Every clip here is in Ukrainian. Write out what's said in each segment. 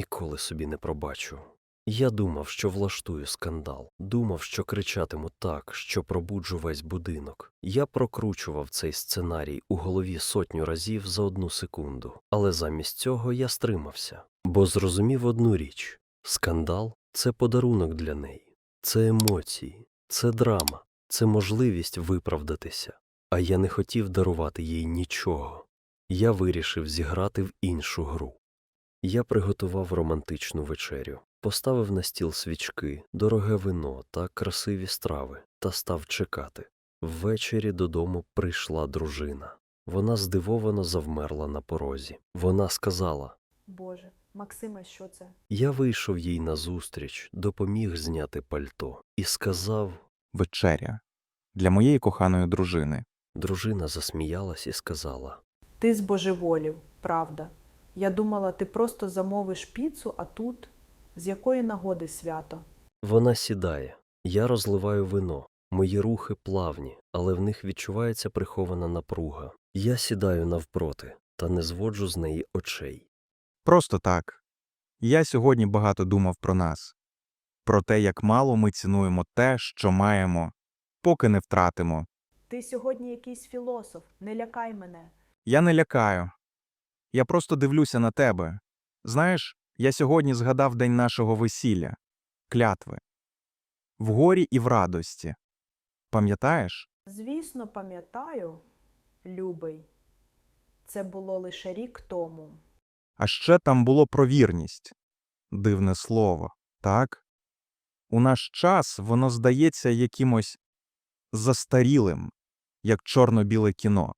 ніколи собі не пробачу. Я думав, що влаштую скандал, думав, що кричатиму так, що пробуджу весь будинок. Я прокручував цей сценарій у голові сотню разів за одну секунду, але замість цього я стримався, бо зрозумів одну річ скандал це подарунок для неї, це емоції, це драма, це можливість виправдатися. А я не хотів дарувати їй нічого. Я вирішив зіграти в іншу гру. Я приготував романтичну вечерю, поставив на стіл свічки, дороге вино та красиві страви та став чекати. Ввечері додому прийшла дружина. Вона здивовано завмерла на порозі. Вона сказала: Боже, Максиме, що це? Я вийшов їй назустріч, допоміг зняти пальто і сказав. Вечеря для моєї коханої дружини. Дружина засміялась і сказала: Ти збожеволів, правда. Я думала, ти просто замовиш піцу, а тут з якої нагоди свято? Вона сідає. Я розливаю вино. Мої рухи плавні, але в них відчувається прихована напруга. Я сідаю навпроти та не зводжу з неї очей. Просто так. Я сьогодні багато думав про нас, про те, як мало ми цінуємо те, що маємо, поки не втратимо. Ти сьогодні якийсь філософ, не лякай мене. Я не лякаю. Я просто дивлюся на тебе. Знаєш, я сьогодні згадав день нашого весілля, клятви. В горі і в радості. Пам'ятаєш? Звісно, пам'ятаю, любий. Це було лише рік тому. А ще там було про вірність. Дивне слово, так? У наш час воно здається якимось застарілим, як чорно-біле кіно.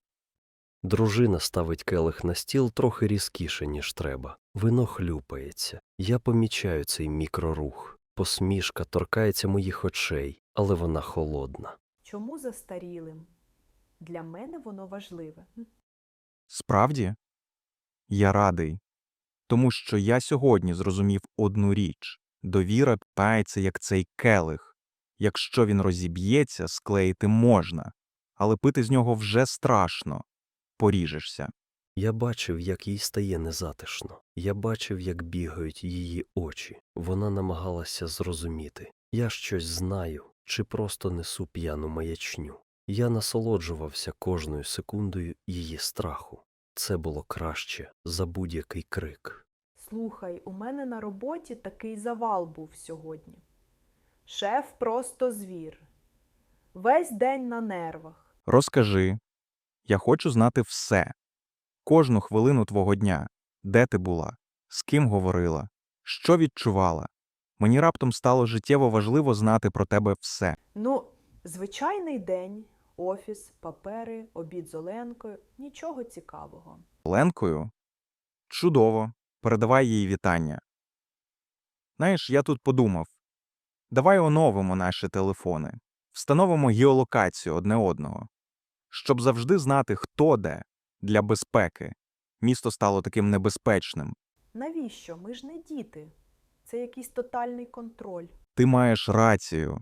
Дружина ставить келих на стіл трохи різкіше, ніж треба. Вино хлюпається. Я помічаю цей мікрорух. Посмішка торкається моїх очей, але вона холодна. Чому застарілим? Для мене воно важливе. Справді? Я радий, тому що я сьогодні зрозумів одну річ довіра пається, як цей келих. Якщо він розіб'ється, склеїти можна, але пити з нього вже страшно. Поріжешся. Я бачив, як їй стає незатишно. Я бачив, як бігають її очі. Вона намагалася зрозуміти. Я щось знаю чи просто несу п'яну маячню. Я насолоджувався кожною секундою її страху. Це було краще за будь-який крик. Слухай, у мене на роботі такий завал був сьогодні. Шеф просто звір. Весь день на нервах. Розкажи. Я хочу знати все. Кожну хвилину твого дня. Де ти була? З ким говорила? Що відчувала? Мені раптом стало життєво важливо знати про тебе все. Ну, звичайний день, офіс, папери, обід з Оленкою, нічого цікавого. Ленкою? Чудово. Передавай їй вітання. Знаєш, я тут подумав. Давай оновимо наші телефони, встановимо геолокацію одне одного, щоб завжди знати, хто де для безпеки. Місто стало таким небезпечним. Навіщо? Ми ж не діти. Це якийсь тотальний контроль. Ти маєш рацію.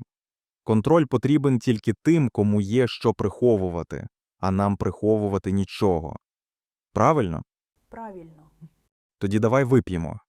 Контроль потрібен тільки тим, кому є що приховувати, а нам приховувати нічого. Правильно? Правильно. Тоді давай вип'ємо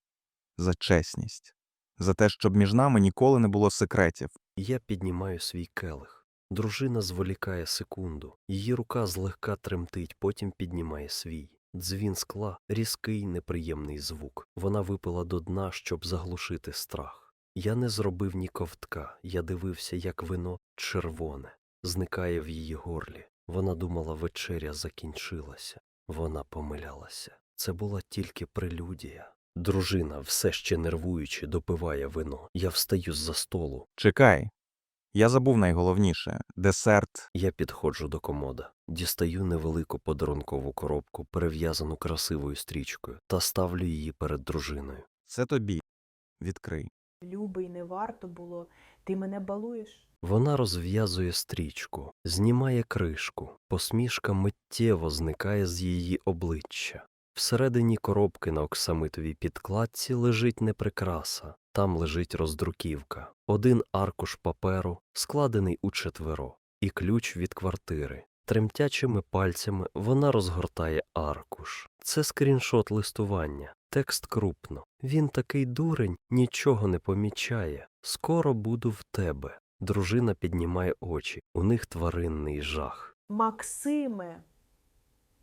за чесність, за те, щоб між нами ніколи не було секретів. Я піднімаю свій келих. Дружина зволікає секунду. Її рука злегка тремтить, потім піднімає свій. Дзвін скла різкий неприємний звук. Вона випила до дна, щоб заглушити страх. Я не зробив ні ковтка, я дивився, як вино червоне, зникає в її горлі. Вона думала, вечеря закінчилася. Вона помилялася. Це була тільки прелюдія. Дружина, все ще нервуючи, допиває вино. Я встаю з-за столу. Чекай. Я забув найголовніше десерт. Я підходжу до комода, дістаю невелику подарункову коробку, перев'язану красивою стрічкою, та ставлю її перед дружиною. Це тобі. Відкрий. Любий, не варто було. Ти мене балуєш? Вона розв'язує стрічку, знімає кришку, посмішка миттєво зникає з її обличчя. Всередині коробки на оксамитовій підкладці лежить не прикраса, там лежить роздруківка, один аркуш паперу, складений у четверо, і ключ від квартири. Тремтячими пальцями вона розгортає аркуш. Це скріншот листування. Текст крупно. Він такий дурень, нічого не помічає. Скоро буду в тебе. Дружина піднімає очі. У них тваринний жах. Максиме,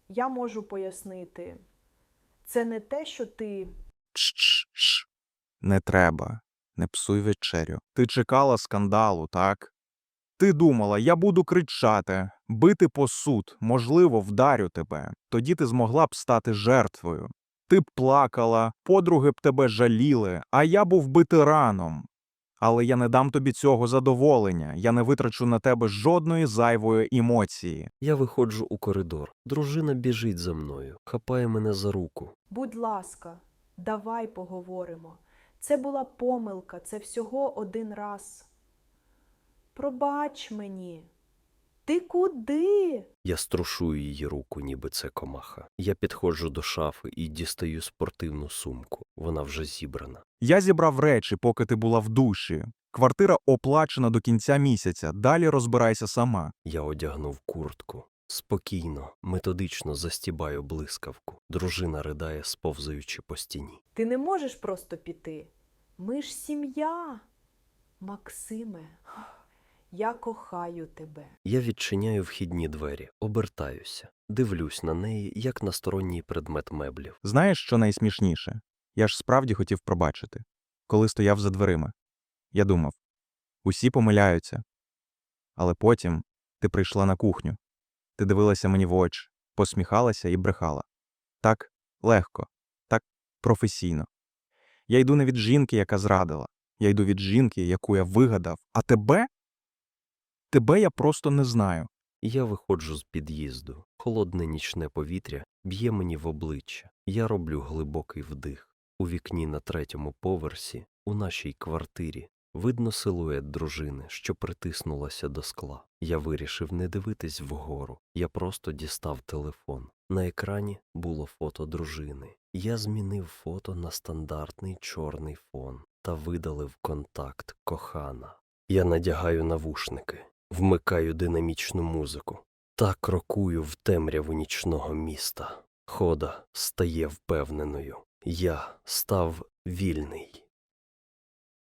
я можу пояснити. Це не те, що ти. Чш-чш. Не треба. Не псуй вечерю. Ти чекала скандалу, так? Ти думала, я буду кричати, бити посуд, можливо, вдарю тебе. Тоді ти змогла б стати жертвою. Ти б плакала, подруги б тебе жаліли, а я був би тираном. Але я не дам тобі цього задоволення, я не витрачу на тебе жодної зайвої емоції. Я виходжу у коридор. Дружина біжить за мною, хапає мене за руку. Будь ласка, давай поговоримо. Це була помилка, це всього один раз. Пробач мені. Ти куди? Я струшую її руку, ніби це комаха. Я підходжу до шафи і дістаю спортивну сумку. Вона вже зібрана. Я зібрав речі, поки ти була в душі. Квартира оплачена до кінця місяця, далі розбирайся сама. Я одягнув куртку. Спокійно, методично застібаю блискавку. Дружина ридає, сповзаючи по стіні. Ти не можеш просто піти. Ми ж сім'я. Максиме, я кохаю тебе. Я відчиняю вхідні двері, обертаюся, дивлюсь на неї, як на сторонній предмет меблів. Знаєш, що найсмішніше? Я ж справді хотів пробачити. Коли стояв за дверима. Я думав, усі помиляються. Але потім ти прийшла на кухню. Ти дивилася мені в очі, посміхалася і брехала. Так легко, так професійно. Я йду не від жінки, яка зрадила. Я йду від жінки, яку я вигадав. А тебе? Тебе я просто не знаю. Я виходжу з під'їзду. Холодне нічне повітря б'є мені в обличчя. Я роблю глибокий вдих. У вікні на третьому поверсі, у нашій квартирі, видно силует дружини, що притиснулася до скла. Я вирішив не дивитись вгору. Я просто дістав телефон. На екрані було фото дружини. Я змінив фото на стандартний чорний фон та видалив контакт кохана. Я надягаю навушники, вмикаю динамічну музику та крокую в темряву нічного міста. Хода стає впевненою. Я став вільний.